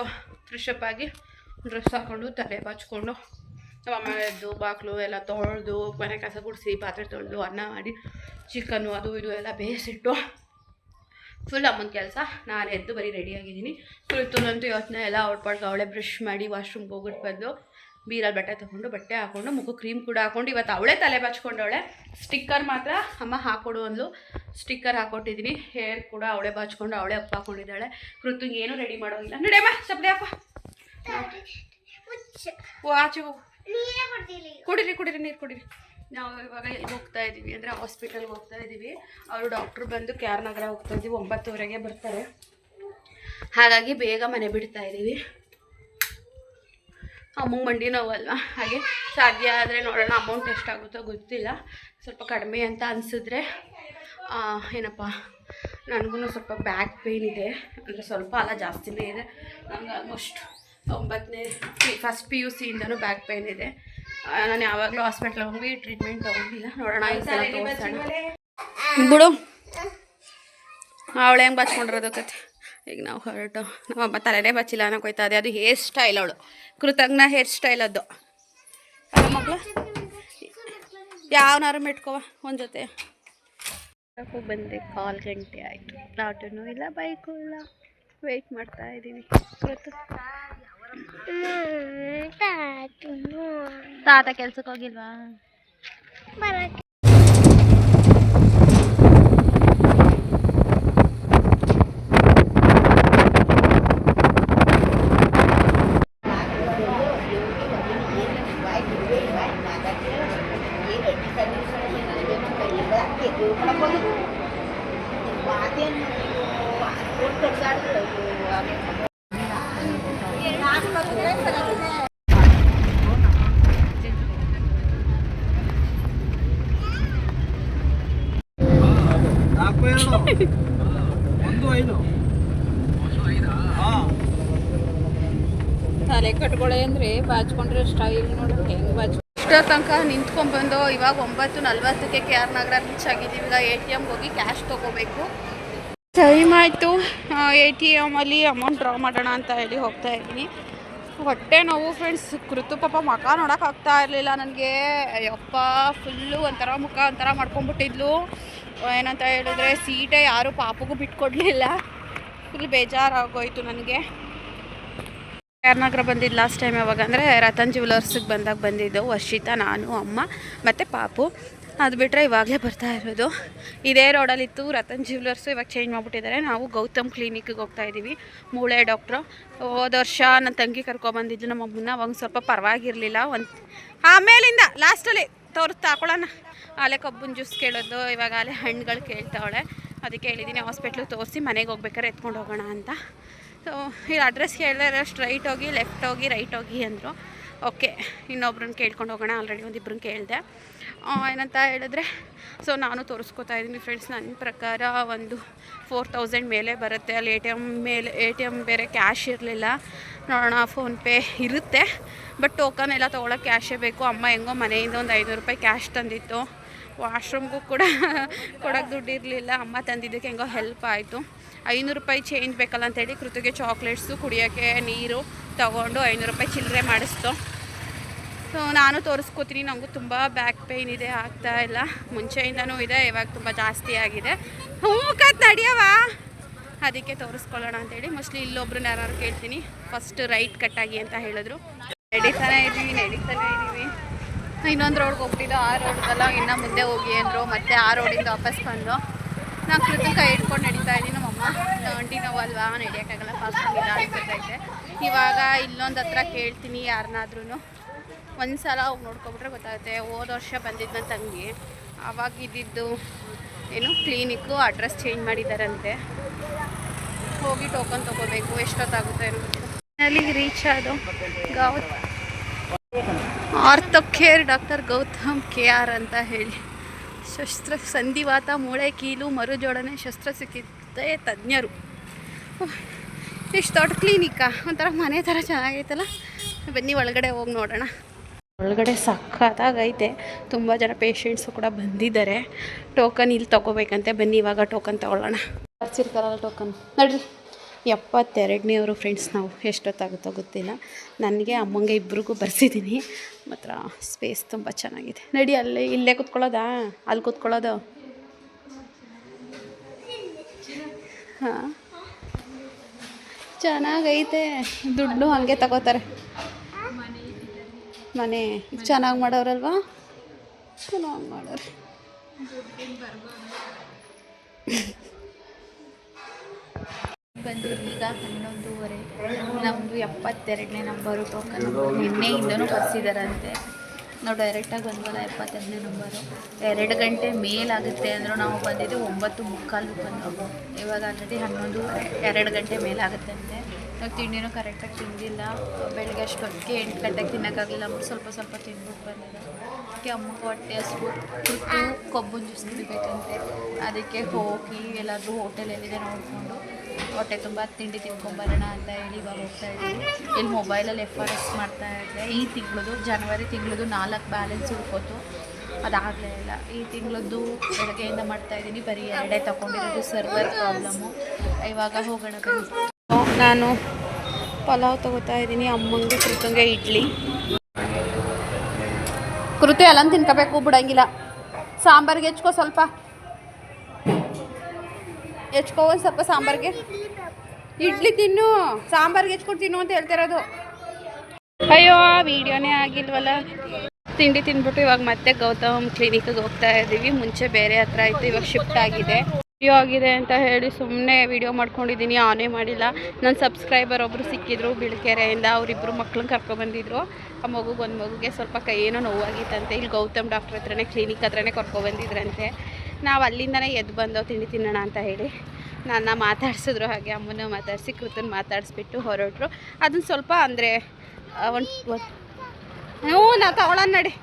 ಫ್ರೆಶಪ್ ಆಗಿ ಡ್ರೆಸ್ ಹಾಕ್ಕೊಂಡು ತಲೆ ಬಾಚ್ಕೊಂಡು, ನಮ್ಮ ಎದ್ದು ಎಲ್ಲ ತೊಳೆದು, ಮನೆ ಕಸ ಗುಡಿಸಿ, ಪಾತ್ರೆ ತೊಳೆದು, ಅನ್ನ ಮಾಡಿ ಚಿಕನ್ನು ಅದು ಇದು ಎಲ್ಲ ಬೇಯಿಸಿಟ್ಟು ಫುಲ್ ಅಮ್ಮನ ಕೆಲಸ. ನಾನು ಎದ್ದು ಬರೀ ರೆಡಿಯಾಗಿದ್ದೀನಿ ಕುಳಿತುನಂತೂ ಯೋಚನೆ ಎಲ್ಲ ಅವಳೆ ಬ್ರಷ್ ಮಾಡಿ ವಾಶ್ರೂಮ್ಗೆ ಹೋಗ್ಬಿಟ್ಟು ಬಂದು ಬೀರಲ್ಲಿ ಬಟ್ಟೆ ತೊಗೊಂಡು ಬಟ್ಟೆ ಹಾಕೊಂಡು, ಮುಖ ಕ್ರೀಮ್ ಕೂಡ ಹಾಕೊಂಡು, ಇವತ್ತು ಅವಳೇ ತಲೆ ಬಾಚ್ಕೊಂಡವಳೆ. ಸ್ಟಿಕ್ಕರ್ ಮಾತ್ರ ಅಮ್ಮ ಹಾಕೊಡು ಅಂದ್ಲು. ಸ್ಟಿಕ್ಕರ್ ಹಾಕ್ಕೊಟ್ಟಿದ್ದೀನಿ ಹೇರ್ ಕೂಡ ಅವಳೇ ಬಾಚ್ಕೊಂಡು, ಅವಳೇ ಅಪ್ಪ ಹಾಕೊಂಡಿದ್ದಾಳೆ. ಕೃತಿಗೆ ಏನು ರೆಡಿ ಮಾಡೋದಿಲ್ಲ ನಡೆಯಮ್ಮ ಸಪ್ಲಿ ಅಪ್ಪ. ಓ, ಆಚೆ ಕುಡೀರಿ ಕುಡೀರಿ, ನೀರು ಕುಡಿರಿ. ನಾವು ಇವಾಗ ಎಲ್ಲಿ ಹೋಗ್ತಾ ಇದ್ದೀವಿ ಅಂದರೆ ಹಾಸ್ಪಿಟಲ್ಗೆ ಹೋಗ್ತಾ ಇದ್ದೀವಿ ಅವರು ಡಾಕ್ಟ್ರ್ ಬಂದು ಕ್ಯಾರ್ ನಗರ ಹೋಗ್ತಾ ಇದ್ದೀವಿ ಒಂಬತ್ತುವರೆಗೆ ಬರ್ತಾರೆ. ಹಾಗಾಗಿ ಬೇಗ ಮನೆ ಬಿಡ್ತಾ ಇದ್ದೀವಿ ಅಮ್ಮಂಗೆ ಮಂಡಿ ನೋವಲ್ವಾ? ಹಾಗೆ ಸಾಧ್ಯ ಆದರೆ ನೋಡೋಣ ಅಮೌಂಟ್ ಎಷ್ಟಾಗುತ್ತೋ ಗೊತ್ತಿಲ್ಲ. ಸ್ವಲ್ಪ ಕಡಿಮೆ ಅಂತ ಅನಿಸಿದ್ರೆ ಏನಪ್ಪ ನನಗೂ ಸ್ವಲ್ಪ ಬ್ಯಾಕ್ ಪೇಯ್ನ್ ಇದೆ. ಅಂದರೆ ಸ್ವಲ್ಪ ಅಲ್ಲ ಜಾಸ್ತಿನೇ ಇದೆ. ನನಗೆ ಆಲ್ಮೋಸ್ಟ್ ಒಂಬತ್ತನೇ ಫಸ್ಟ್ ಪಿ ಯು ಸಿಯಿಂದನೂ ಬ್ಯಾಕ್ ಪೇಯ್ನ್ ಇದೆ. ನಾನು ಯಾವಾಗಲೂ ಹಾಸ್ಪಿಟ್ಲ್ ಹೋಗಿ ಟ್ರೀಟ್ಮೆಂಟ್ ತೊಗೊಂಡಿಲ್ಲ. ನೋಡೋಣ ಈ ಸಲ ತೋರಿಸೋಣ. ಬಿಡು. ಅವಳೆ ಹೆಂಗೆ ಬಚ್ಕೊಂಡಿರೋದು ಕತೆ ಈಗ ನಾವು ಹೊರಟು? ನಮ್ಮಮ್ಮ ತಲೆನೇ ಬಚ್ಚಿಲ್ಲ ಅನ್ನೋ ಕೊಯ್ತಾ ಇದೆ. ಅದು ಹೇರ್ ಸ್ಟೈಲ್ ಅವಳು. ಕೃತಜ್ಞ ಹೇರ್ ಸ್ಟೈಲ್ ಅದು. ಮಕ್ಕಳು ಮಗಳು? ಯಾವನಾರು ಮೆಟ್ಕೋವ ಒಂದು ಜೊತೆ. ಬಂದೆ ಕಾಲು ಗಂಟೆ ಆಯಿತು. ಆಟೋನು ಇಲ್ಲ ಬೈಕು ಇಲ್ಲ. ವೆಯ್ಟ್ ಮಾಡ್ತಾ ಇದ್ದೀನಿ. ಕೃತು ತಾತ ಕೆಲ್ಸಕ್ಕೆ ಹೋಗಿಲ್ವಾ? ತಲೆ ಕಟ್ಕೊಳ್ಳೆ ಅಂದರೆ ಬಾಚ್ಕೊಂಡ್ರೆ ಸ್ಟೈಲ್ ನೋಡಿ, ಹೆಂಗೆ ಬಾಚ್ ಇಷ್ಟೋ ತನಕ ನಿಂತ್ಕೊಂಡ್ಬಂದು ಇವಾಗ ಒಂಬತ್ತು ನಲ್ವತ್ತಕ್ಕೆ ಕೆ ಆರ್ ನಗರ ರೀಚ್ ಆಗಿದ್ದೀವಿ. ಈಗ ಎ ಟಿ ಎಮ್ಗೆ ಹೋಗಿ ಕ್ಯಾಶ್ ತಗೋಬೇಕು. ಟೈಮ್ ಆಯಿತು. ಎ ಟಿ ಎಮಲ್ಲಿ ಅಮೌಂಟ್ ಡ್ರಾ ಮಾಡೋಣ ಅಂತ ಹೇಳಿ ಹೋಗ್ತಾ ಇದ್ದೀನಿ. ಹೊಟ್ಟೆ ನೋವು ಫ್ರೆಂಡ್ಸ್ ಕೃತು ಪಾಪ ಮುಖ ನೋಡೋಕ್ಕಾಗ್ತಾ ಇರಲಿಲ್ಲ ನನಗೆ. ಅಯ್ಯಪ್ಪ ಫುಲ್ಲು ಒಂಥರ ಮುಖ ಒಂಥರ ಮಾಡ್ಕೊಂಡ್ಬಿಟ್ಟಿದ್ಲು. ಏನಂತ ಹೇಳಿದ್ರೆ ಸೀಟೇ ಯಾರೂ ಪಾಪಗೂ ಬಿಟ್ಕೊಡ್ಲಿಲ್ಲ. ಫುಲ್ ಬೇಜಾರಾಗೋಯ್ತು ನನಗೆ. ಯಾರನಾಗ್ರ ಬಂದಿದ್ದು ಲಾಸ್ಟ್ ಟೈಮ್ ಯಾವಾಗ ಅಂದರೆ ರತನ್ ಜ್ಯುವೆಲರ್ಸಿಗೆ ಬಂದಾಗ ಬಂದಿದ್ದು, ವರ್ಷಿತಾ, ನಾನು, ಅಮ್ಮ, ಮತ್ತು ಪಾಪು. ಅದು ಬಿಟ್ಟರೆ ಇವಾಗಲೇ ಬರ್ತಾ ಇರೋದು. ಇದೇ ರೋಡಲ್ಲಿತ್ತು ರತನ್ ಜ್ಯುವೆಲರ್ಸು ಇವಾಗ ಚೇಂಜ್ ಮಾಡಿಬಿಟ್ಟಿದ್ದಾರೆ. ನಾವು ಗೌತಮ್ ಕ್ಲಿನಿಕ್ಗೆ ಹೋಗ್ತಾ ಇದ್ದೀವಿ ಮೂಳೆ ಡಾಕ್ಟ್ರು ಹೋದ ವರ್ಷ ನನ್ನ ತಂಗಿ ಕರ್ಕೊಬಂದಿದ್ದು ನಮ್ಮ ಅಮ್ಮನ್ನ. ಅವಾಗ ಸ್ವಲ್ಪ ಪರವಾಗಿರಲಿಲ್ಲ. ಒಂದು ಆಮೇಲಿಂದ ಲಾಸ್ಟಲ್ಲಿ ತೋರಿಸ್ ಹಾಕೊಳ್ಳೋಣ ಆಲೆ ಕಬ್ಬನ್ ಜ್ಯೂಸ್ ಕೇಳೋದು, ಇವಾಗ ಆಲೆ ಹಣ್ಣುಗಳು ಕೇಳ್ತಾವಳೆ. ಅದಕ್ಕೆ ಹೇಳಿದ್ದೀನಿ ಹಾಸ್ಪಿಟ್ಲಿಗೆ ತೋರಿಸಿ ಮನೆಗೆ ಹೋಗ್ಬೇಕಾದ್ರೆ ಎತ್ಕೊಂಡು ಹೋಗೋಣ ಅಂತ. ಸೊ ಈ ಅಡ್ರೆಸ್ ಕೇಳಿದ್ರೆ ಸ್ಟ್ರೈಟ್ ಹೋಗಿ ಲೆಫ್ಟ್ ಹೋಗಿ ರೈಟ್ ಹೋಗಿ ಅಂದರು. ಓಕೆ ಇನ್ನೊಬ್ರನ್ನ ಕೇಳ್ಕೊಂಡು ಹೋಗೋಣ. ಆಲ್ರೆಡಿ ಒಂದಿಬ್ರನ್ನ ಕೇಳಿದೆ. ಏನಂತ ಹೇಳಿದ್ರೆ ಸೊ ನಾನು ತೋರಿಸ್ಕೊತಾ ಇದ್ದೀನಿ ಫ್ರೆಂಡ್ಸ್ ನನ್ನ ಪ್ರಕಾರ ಒಂದು ಫೋರ್ ತೌಸಂಡ್ ಮೇಲೆ ಬರುತ್ತೆ. ಅಲ್ಲಿ ಎ ಟಿ ಎಂ ಮೇಲೆ ಎ ಟಿ ಎಂ ಬೇರೆ ಕ್ಯಾಶ್ ಇರಲಿಲ್ಲ. ನೋಡೋಣ ಫೋನ್ಪೇ ಇರುತ್ತೆ. ಬಟ್ ಟೋಕನ್ ಎಲ್ಲ ತೊಗೊಳಕ್ಕೆ ಕ್ಯಾಶೇ ಬೇಕು. ಅಮ್ಮ ಹೆಂಗೋ ಮನೆಯಿಂದ ಒಂದು ಐನೂರು ರೂಪಾಯಿ ಕ್ಯಾಶ್ ತಂದಿತ್ತು. ವಾಶ್ರೂಮ್ಗೂ ಕೂಡ ಕೊಡೋಕ್ಕೆ ದುಡ್ಡು ಇರಲಿಲ್ಲ. ಅಮ್ಮ ತಂದಿದ್ದಕ್ಕೆ ಹೆಂಗೋ ಹೆಲ್ಪ್ ಆಯಿತು. ಐನೂರು ರೂಪಾಯಿ ಚೇಂಜ್ ಬೇಕಲ್ಲ ಅಂತೇಳಿ ಕೃತಿಗೆ ಚಾಕ್ಲೇಟ್ಸು ಕುಡಿಯೋಕ್ಕೆ ನೀರು ತಗೊಂಡು ಐನೂರು ರೂಪಾಯಿ ಚಿಲ್ಲರೆ ಮಾಡಿಸ್ತು. ಸೊ ನಾನು ತೋರಿಸ್ಕೋತೀನಿ. ನನಗೂ ತುಂಬ ಬ್ಯಾಕ್ ಪೇಯ್ನ್ ಇದೆ, ಆಗ್ತಾ ಇಲ್ಲ. ಮುಂಚೆಯಿಂದನೂ ಇದೆ, ಇವಾಗ ತುಂಬ ಜಾಸ್ತಿ ಆಗಿದೆ. ಹ್ಞೂ ಕತ್ ನಡೆಯವ ಅದಕ್ಕೆ ತೋರಿಸ್ಕೊಳ್ಳೋಣ ಅಂತೇಳಿ. ಮೋಸ್ಟ್ಲಿ ಇಲ್ಲೊಬ್ರನ್ನ ಯಾರು ಕೇಳ್ತೀನಿ. ಫಸ್ಟ್ ರೈಟ್ ಕಟ್ಟಾಗಿ ಅಂತ ಹೇಳಿದ್ರು. ನಡೀತಾನೆ ಇದ್ದೀವಿ ನಡೀತಾನೆ ಇದ್ದೀವಿ ಇನ್ನೊಂದು ರೋಡ್ಗೆ ಹೋಗ್ತಿದ್ದೋ ಆ ರೋಡ್ಗೆಲ್ಲ ಇನ್ನೂ ಮುಂದೆ ಹೋಗಿ ಅಂದರು, ಮತ್ತೆ ಆ ರೋಡಿಂದ ವಾಪಸ್ ಬಂದು. ನಾನು ಕೃತಕ ಇಟ್ಕೊಂಡು ನಡೀತಾ ಇದ್ದೀನಿ ನಮ್ಮಮ್ಮ ನಾವು ನೋವಲ್ವಾ ನಡೆಯೋಕ್ಕಾಗಲ್ಲ ಫಾಸ್ಟ್ ಇವಾಗ ಇಲ್ಲೊಂದು ಹತ್ರ ಕೇಳ್ತೀನಿ ಯಾರನ್ನಾದ್ರೂ ಒಂದು ಸಲ ಹೋಗಿ ನೋಡ್ಕೊಬಿಟ್ರೆ ಗೊತ್ತಾಗುತ್ತೆ. ಹೋದ ವರ್ಷ ಬಂದಿದ್ದು ನನ್ನ ತಂಗಿ. ಆವಾಗ ಇದ್ದಿದ್ದು ಏನು ಕ್ಲಿನಿಕ್ಕು ಅಡ್ರೆಸ್ ಚೇಂಜ್ ಮಾಡಿದ್ದಾರಂತೆ. ಹೋಗಿ ಟೋಕನ್ ತೊಗೋಬೇಕು, ಎಷ್ಟೊತ್ತಾಗುತ್ತೆ ಅಲ್ಲಿಗೆ ರೀಚ್ ಆದು ಗೌತ್. Ortho care doctor Gautam K R ಅಂತ ಹೇಳಿ. ಶಸ್ತ್ರ ಸಂಧಿವಾತ, ಮೂಳೆ, ಕೀಲು ಮರುಜೋಡಣೆ ಶಸ್ತ್ರಚಿಕಿತ್ಸೆ ತಜ್ಞರು. ಇಷ್ಟು ದೊಡ್ಡ ಕ್ಲಿನಿಕ್ಕಾ ಒಂಥರ ಮನೆ ಥರ ಚೆನ್ನಾಗೈತಲ್ಲ? ಬನ್ನಿ ಒಳಗಡೆ ಹೋಗಿ ನೋಡೋಣ. ಒಳಗಡೆ ಸಖತ್ತಾಗೈತೆ ತುಂಬ ಜನ ಪೇಷೆಂಟ್ಸು ಕೂಡ ಬಂದಿದ್ದಾರೆ. ಟೋಕನ್ ಇಲ್ಲಿ ತೊಗೋಬೇಕಂತೆ. ಬನ್ನಿ, ಇವಾಗ ಟೋಕನ್ ತೊಗೊಳ್ಳೋಣ. ಬರ್ಸಿರ್ತಾರಲ್ಲ ಟೋಕನ್ ನಡ್ರಿ. ಎಪ್ಪತ್ತೆರಡನೇವರು ಫ್ರೆಂಡ್ಸ್ ನಾವು. ಎಷ್ಟೊತ್ತಾಗುತ್ತೋ ಗೊತ್ತಿಲ್ಲ. ನನಗೆ, ಅಮ್ಮಂಗೆ ಇಬ್ರಿಗೂ ಬರ್ಸಿದ್ದೀನಿ ಮಾತ್ರ ಸ್ಪೇಸ್ ತುಂಬ ಚೆನ್ನಾಗಿದೆ. ನಡಿ, ಅಲ್ಲೇ, ಇಲ್ಲೇ ಕೂತ್ಕೊಳ್ಳೋದಾ? ಅಲ್ಲಿ ಕೂತ್ಕೊಳ್ಳೋದು? ಹಾಂ. ಚೆನ್ನಾಗೈತೆ. ದುಡ್ಡು ಹಾಗೆ ತಗೋತಾರೆ. ಮನೆ. ಚೆನ್ನಾಗಿ ಮಾಡೋರಲ್ವಾ? ಚೆನ್ನಾಗಿ ಮಾಡೋರು. ಬಂದು ಈಗ ಹನ್ನೊಂದೂವರೆ. ನಮ್ಮದು ಎಪ್ಪತ್ತೆರಡನೇ ನಂಬರು ಟೋಕನ್ ನಿನ್ನೆ ನಿನ್ನೆಯಿಂದನೂ ಬರ್ಸಿದಾರಂತೆ. ನಾವು ಡೈರೆಕ್ಟಾಗಿ ಬಂದ್ವಲ್ಲ ಎಪ್ಪತ್ತೆರಡನೇ ನಂಬರು. ಎರಡು ಗಂಟೆ ಮೇಲಾಗುತ್ತೆ ಅಂದರು ನಾವು ಬಂದಿದ್ದು ಒಂಬತ್ತು ಮುಕ್ಕಾಲು ಬಂದವು. ಇವಾಗ ಆಲ್ರೆಡಿ ಹನ್ನೊಂದು, ಎರಡು ಗಂಟೆ ಮೇಲಾಗುತ್ತೆ ಅಂತೆ ನಾವು ತಿಂಡಿನೂ ಕರೆಕ್ಟಾಗಿ ತಿಂದಿಲ್ಲ. ಬೆಳಗ್ಗೆ ಅಷ್ಟೊತ್ತಿಗೆ ಎಂಟು ಗಂಟೆಗೆ ತಿನ್ನೋಕ್ಕಾಗಲಿಲ್ಲ. ಅಂದ್ಬಿಟ್ಟು ಸ್ವಲ್ಪ ಸ್ವಲ್ಪ ತಿಂದ್ಬಿಟ್ಟು ಬಂದಿಲ್ಲ ಅಮ್ಮಕ್ಕೆ ಹೊಟ್ಟೆ ಹಸು ಕುರ್ತು ಕೊಬ್ಬು ಜ್ಯೂಸ್ ಕುಡಿಬೇಕಂತೆ. ಅದಕ್ಕೆ ಹೋಗಿ ಎಲ್ಲಾದರೂ ಹೋಟೆಲ್ ಎಲ್ಲಿದೆ ನೋಡಿಕೊಂಡು ಹೊಟ್ಟೆ ತುಂಬ ತಿಂಡಿ ತಿನ್ಕೊಂಬರೋಣ ಅಂತ ಹೇಳಿ ಇವಾಗ ಹೋಗ್ತಾ ಇದ್ದೀವಿ ಇಲ್ಲಿ ಮೊಬೈಲಲ್ಲಿ ಎಫ್ ಆರ್ ಎಸ್ ಮಾಡ್ತಾ ಇದ್ದೆ. ಈ ತಿಂಗಳದು, ಜನವರಿ ತಿಂಗಳದು ನಾಲ್ಕು ಬ್ಯಾಲೆನ್ಸ್ ಉಳ್ಕೋತು ಅದಾಗಲೇ ಇಲ್ಲ. ಈ ತಿಂಗಳದ್ದು ಬೆಳಗ್ಗೆಯಿಂದ ಮಾಡ್ತಾ ಇದ್ದೀನಿ. ಬರೀ ಎರಡೇ ತೊಗೊಂಡಿರೋದು ಸರ್ವರ್ ಪ್ರಾಬ್ಲಮ್ಮು ಇವಾಗ ಹೋಗೋಣ ನಾನು ಪಲಾವ್ ತಗೋತಾ ಇದ್ದೀನಿ ಅಮ್ಮಂಗೆ ಕೃತಂಗೆ ಇಡ್ಲಿ. ಕೃತಿ ಅಲ್ಲಂದು ತಿನ್ಕೋಬೇಕು ಬಿಡಂಗಿಲ್ಲ. ಸಾಂಬಾರ್ಗೆ ಹೆಚ್ಕೋ ಸ್ವಲ್ಪ. ಹೆಚ್ಕೋ ಒಂದು ಸ್ವಲ್ಪ ಸಾಂಬಾರಿಗೆ. ಇಡ್ಲಿ ತಿನ್ನು ಸಾಂಬಾರ್ಗೆ ಹೆಚ್ಕೊಂಡು ತಿನ್ನು ಅಂತ ಹೇಳ್ತಿರೋದು ಅಯ್ಯೋ ವಿಡಿಯೋನೇ ಆಗಿಲ್ವಲ್ಲ. ತಿಂಡಿ ತಿಂದ್ಬಿಟ್ಟು ಇವಾಗ ಮತ್ತೆ ಗೌತಮ್ ಕ್ಲಿನಿಕ್ಗೆ ಹೋಗ್ತಾ ಇದ್ದೀವಿ ಮುಂಚೆ ಬೇರೆ ಹತ್ರ ಇತ್ತು ಇವಾಗ ಶಿಫ್ಟ್ ಆಗಿದೆ. ವಿಡಿಯೋ ಆಗಿದೆ ಅಂತ ಹೇಳಿ ಸುಮ್ಮನೆ ವಿಡಿಯೋ ಮಾಡ್ಕೊಂಡಿದ್ದೀನಿ, ಆನೇ ಮಾಡಿಲ್ಲ. ನನ್ನ ಸಬ್ಸ್ಕ್ರೈಬರ್ ಒಬ್ಬರು ಸಿಕ್ಕಿದ್ರು ಬಿಳ್ಕೆರೆಯಿಂದ ಅವರಿಬ್ಬರು ಮಕ್ಳನ್ನ ಕರ್ಕೊಬಂದಿದ್ರು ಆ ಮಗುಗೆ ಒಂದು ಮಗುಗೆ ಸ್ವಲ್ಪ ಕೈ ಏನೋ ನೋವಾಗಿತ್ತಂತೆ. ಇಲ್ಲಿ ಗೌತಮ್ ಡಾಕ್ಟ್ರ್ ಹತ್ರನೇ ಕ್ಲಿನಿಕ್ ಹತ್ರನೇ ಕರ್ಕೊಬಂದಿದ್ರಂತೆ ನಾವು ಅಲ್ಲಿಂದನೇ ಎದ್ದು ಬಂದೋ ತಿಂಡಿ ತಿನ್ನೋಣ ಅಂತ ಹೇಳಿ. ನನ್ನ ಮಾತಾಡ್ಸಿದ್ರು ಹಾಗೆ, ಅಮ್ಮನ ಮಾತಾಡಿಸಿ, ಕೃತನ್ ಮಾತಾಡಿಸ್ಬಿಟ್ಟು ಹೊರಟ್ರು. ಅದನ್ನು ಸ್ವಲ್ಪ ಅಂದರೆ ಒಂದು ಹ್ಞೂ ನಾವು ತಗೊಳ್ಳೋಣ ನಡಿ.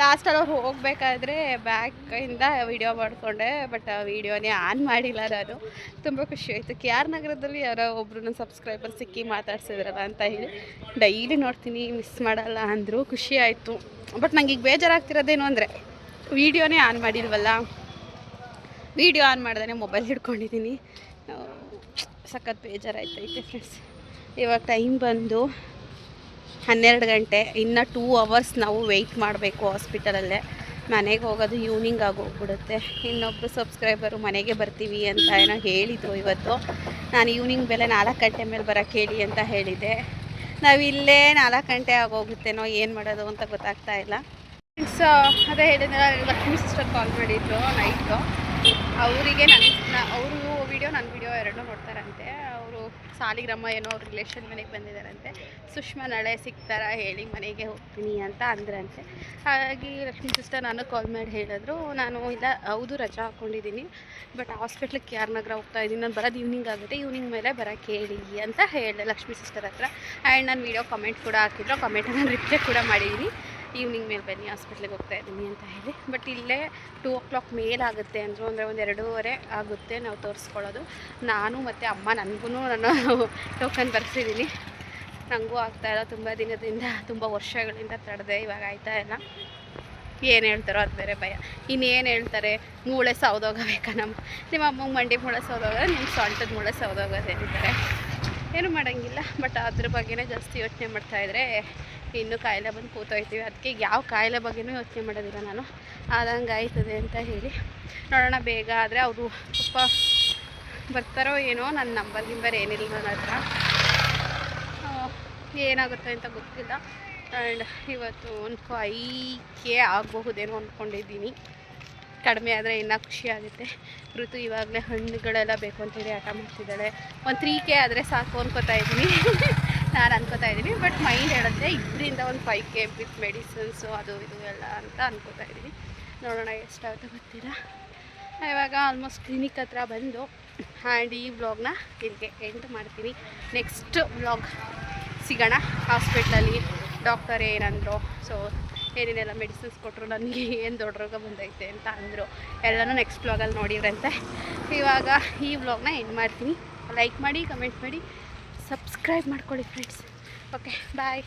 ಲಾಸ್ಟಲ್ಲಿ ಅವ್ರು ಹೋಗಬೇಕಾದ್ರೆ ಬ್ಯಾಕಿಂದ ವಿಡಿಯೋ ಮಾಡಿಕೊಂಡೆ ಬಟ್ ಆ ವಿಡಿಯೋನೇ ಆನ್ ಮಾಡಿಲ್ಲ ನಾನು. ತುಂಬ ಖುಷಿ ಆಯಿತು. ಕೆ ಆರ್ ನಗರದಲ್ಲಿ ಯಾರೋ ನನ್ನ ಸಬ್ಸ್ಕ್ರೈಬರ್ ಸಿಕ್ಕಿ ಮಾತಾಡ್ಸಿದ್ರಲ್ಲ ಅಂತ ಹೇಳಿ ಡೈಲಿ ನೋಡ್ತೀನಿ ಮಿಸ್ ಮಾಡಲ್ಲ ಅಂದರು ಖುಷಿ ಆಯಿತು. ಬಟ್ ನಂಗೆ ಈಗ ಬೇಜಾರಾಗ್ತಿರೋದೇನು ಅಂದರೆ ವಿಡಿಯೋನೇ ಆನ್ ಮಾಡಿಲ್ವಲ್ಲ? ವಿಡಿಯೋ ಆನ್ ಮಾಡ್ದೇ ಮೊಬೈಲ್ ಹಿಡ್ಕೊಂಡಿದ್ದೀನಿ ಸಖತ್ ಬೇಜಾರಾಯ್ತೈತೆ ಫ್ರೆಂಡ್ಸ್ ಇವಾಗ ಟೈಮ್ ಬಂದು ಹನ್ನೆರಡು ಗಂಟೆ, ಇನ್ನು ಟೂ ಅವರ್ಸ್ ನಾವು ವೆಯ್ಟ್ ಮಾಡಬೇಕು ಹಾಸ್ಪಿಟಲಲ್ಲೇ ಮನೆಗೆ ಹೋಗೋದು ಈವ್ನಿಂಗ್ ಆಗೋಗ್ಬಿಡುತ್ತೆ. ಇನ್ನೊಬ್ಬರು ಸಬ್ಸ್ಕ್ರೈಬರು ಮನೆಗೆ ಬರ್ತೀವಿ ಅಂತ ಏನೋ ಹೇಳಿದರು ಇವತ್ತು. ನಾನು ಈವ್ನಿಂಗ್ ಬೆಲೆ ನಾಲ್ಕು ಗಂಟೆ ಮೇಲೆ ಬರೋಕ್ಕೆ ಹೇಳಿ ಅಂತ ಹೇಳಿದ್ದೆ ನಾವು ಇಲ್ಲೇ ನಾಲ್ಕು ಗಂಟೆ ಆಗೋಗುತ್ತೇನೋ ಏನು ಮಾಡೋದು ಅಂತ ಗೊತ್ತಾಗ್ತಾ ಇಲ್ಲ. ಫ್ರೆಂಡ್ಸ್ ಅದೇ ಹೇಳಿದ್ರೆ ಲಕ್ಷ್ಮೀ ಸಿಸ್ಟರ್ ಕಾಲ್ ಮಾಡಿದ್ರು ನೈಟು ಅವರಿಗೆ ನನ್ನ ಅವರು ವಿಡಿಯೋ ನನ್ನ ವಿಡಿಯೋ ಎರಡನ್ನೂ ನೋಡ್ತಾರಂತೆ. ಅವರು ಸಾಲಿಗ್ರಮ್ಮ ಏನೋ ಅವ್ರ ರಿಲೇಷನ್ ಮನೆಗೆ ಬಂದಿದ್ದಾರಂತೆ. ಸುಷ್ಮಾ ನಾಳೆ ಸಿಗ್ತಾರ ಹೇಳಿ ಮನೆಗೆ ಹೋಗ್ತೀನಿ ಅಂತ ಅಂದ್ರಂತೆ. ಹಾಗಾಗಿ ಲಕ್ಷ್ಮಿ ಸಿಸ್ಟರ್ ನಾನು ಕಾಲ್ ಮಾಡಿ ಹೇಳಿದ್ರು. ನಾನು ಇಲ್ಲ, ಹೌದು ರಜಾ ಹಾಕ್ಕೊಂಡಿದ್ದೀನಿ ಬಟ್ ಹಾಸ್ಪಿಟ್ಲಿಗೆ ಆರ್ ನಗರ ಹೋಗ್ತಾ ಇದ್ದೀನಿ? ನಾನು ಬರೋದು ಈವ್ನಿಂಗ್ ಆಗುತ್ತೆ. ಈವ್ನಿಂಗ್ ಮೇಲೆ ಬರೋಕ್ಕೆ ಹೇಳಿ ಅಂತ ಹೇಳಿದೆ ಲಕ್ಷ್ಮಿ ಸಿಸ್ಟರ್ ಹತ್ರ. ಆ್ಯಂಡ್ ನಾನು ವಿಡಿಯೋ ಕಮೆಂಟ್ ಕೂಡ ಹಾಕಿದ್ರು. ಕಮೆಂಟ್ ನಾನು ರಿಪ್ಲೈ ಕೂಡ ಮಾಡಿದ್ದೀನಿ. ಈವ್ನಿಂಗ್ ಮೇಲೆ ಬನ್ನಿ ಹಾಸ್ಪಿಟ್ಲಿಗೆ ಹೋಗ್ತಾ ಇದ್ದೀನಿ ಅಂತ ಹೇಳಿ. ಬಟ್ ಇಲ್ಲೇ ಟೂ ಓ ಕ್ಲಾಕ್ ಮೇಲಾಗುತ್ತೆ ಅಂದರು ಅಂದರೆ ಒಂದು ಎರಡೂವರೆ ಆಗುತ್ತೆ ನಾವು ತೋರಿಸ್ಕೊಳ್ಳೋದು. ನಾನು ಮತ್ತು ಅಮ್ಮ ನನಗೂ ನಾನು ಟೋಕನ್ ಬರ್ಸಿದ್ದೀನಿ ನನಗೂ ಆಗ್ತಾಯಿಲ್ಲ ತುಂಬ ದಿನದಿಂದ, ತುಂಬ ವರ್ಷಗಳಿಂದ ತಡೆದೆ, ಇವಾಗ ಆಯ್ತಾ ಇಲ್ಲ. ಏನು ಹೇಳ್ತಾರೋ ಅದು ಬೇರೆ ಭಯ. ಇನ್ನೇನು ಹೇಳ್ತಾರೆ, ಮೂಳೆ ಸೌದೋಗಬೇಕಾ ನಮ್ಮ ನಿಮ್ಮ ಅಮ್ಮಂಗೆ ಮಂಡಿ ಮೂಳೆ ಸೌದೋಗ ನಿಮ್ಮ ಸೊಂಟದ ಮೂಳೆ ಸೌದೋಗೋದು ಹೇಳ್ತಾರೆ ಏನು ಮಾಡೋಂಗಿಲ್ಲ ಬಟ್ ಅದ್ರ ಬಗ್ಗೆನೇ ಜಾಸ್ತಿ ಯೋಚನೆ ಮಾಡ್ತಾಯಿದ್ರೆ ಇನ್ನು ಕಾಯಿಲೆ ಬಂದು ಕೂತೋಯ್ತೀವಿ. ಅದಕ್ಕೆ ಯಾವ ಕಾಯಿಲೆ ಬಗ್ಗೆನೂ ಯೋಚನೆ ಮಾಡೋದಿಲ್ಲ ನಾನು. ಆದಂಗೆ ಆಯ್ತದೆ ಅಂತ ಹೇಳಿ. ನೋಡೋಣ, ಬೇಗ ಆದರೆ ಅವರು ಸ್ವಲ್ಪ ಬರ್ತಾರೋ ಏನೋ ನನ್ನ ನಂಬರ್ ಗಿಂಬರ್ ಏನಿಲ್ಲ ನನ್ನ ಹತ್ರ. ಏನಾಗುತ್ತೆ ಅಂತ ಗೊತ್ತಿಲ್ಲ. ಆ್ಯಂಡ್ ಇವತ್ತು ಒಂದು ಫೈ ಕೆ ಆಗಬಹುದೇನೋ ಅಂದ್ಕೊಂಡಿದ್ದೀನಿ ಕಡಿಮೆ ಆದರೆ ಇನ್ನೂ ಖುಷಿ ಆಗುತ್ತೆ. ಋತು ಇವಾಗಲೇ ಹಣ್ಣುಗಳೆಲ್ಲ ಬೇಕು ಅಂತೇಳಿ ಆಟ ಮಾಡ್ತಿದ್ದಾಳೆ. ಒಂದು ತ್ರೀ ಕೆ ಆದರೆ ಸಾಕು ಅನ್ಕೋತಾ ಇದ್ದೀನಿ. ನಾನು ಅನ್ಕೋತಾ ಇದ್ದೀನಿ. ಬಟ್ ಮೈಂಡ್ ಹೇಳುತ್ತೆ ಇದರಿಂದ ಒಂದು ಫೈವ್ ಕೆ ವಿತ್ ಮೆಡಿಸಿನ್ಸು ಅದು ಇದು ಎಲ್ಲ ಅಂತ ಅನ್ಕೋತಾ ಇದ್ದೀನಿ. ನೋಡೋಣ ಎಷ್ಟಾಗುತ್ತೆ ಗೊತ್ತಿಲ್ಲ. ಇವಾಗ ಆಲ್ಮೋಸ್ಟ್ ಕ್ಲಿನಿಕ್ ಹತ್ರ ಬಂದು ಆ್ಯಂಡ್ ಈ ವ್ಲಾಗ್ನ ಇಲ್ಲಿಗೆ ಎಂಡ್ ಮಾಡ್ತೀನಿ. ನೆಕ್ಸ್ಟ್ ವ್ಲಾಗ್ ಸಿಗೋಣ. ಹಾಸ್ಪಿಟ್ಲಲ್ಲಿ ಡಾಕ್ಟರ್ ಏನಂದರು ಸೊ ಏನೇನೆಲ್ಲ ಮೆಡಿಸಿನ್ಸ್ ಕೊಟ್ಟರು ನನಗೆ, ಏನು ದೊಡ್ಡ ರೋಗ ಬಂದೈತೆ ಅಂತ ಅಂದರು. ಎಲ್ಲನೂ ನೆಕ್ಸ್ಟ್ ವ್ಲಾಗಲ್ಲಿ ನೋಡಿದ್ರಂತೆ ಇವಾಗ ಈ ವ್ಲಾಗ್ನ ಎಂಡ್ ಮಾಡ್ತೀನಿ. ಲೈಕ್ ಮಾಡಿ ಕಮೆಂಟ್ ಮಾಡಿ. ಸಬ್ಸ್ಕ್ರೈಬ್ ಮಾಡ್ಕೊಳ್ಳಿ ಫ್ರೆಂಡ್ಸ್ ಓಕೆ ಬಾಯ್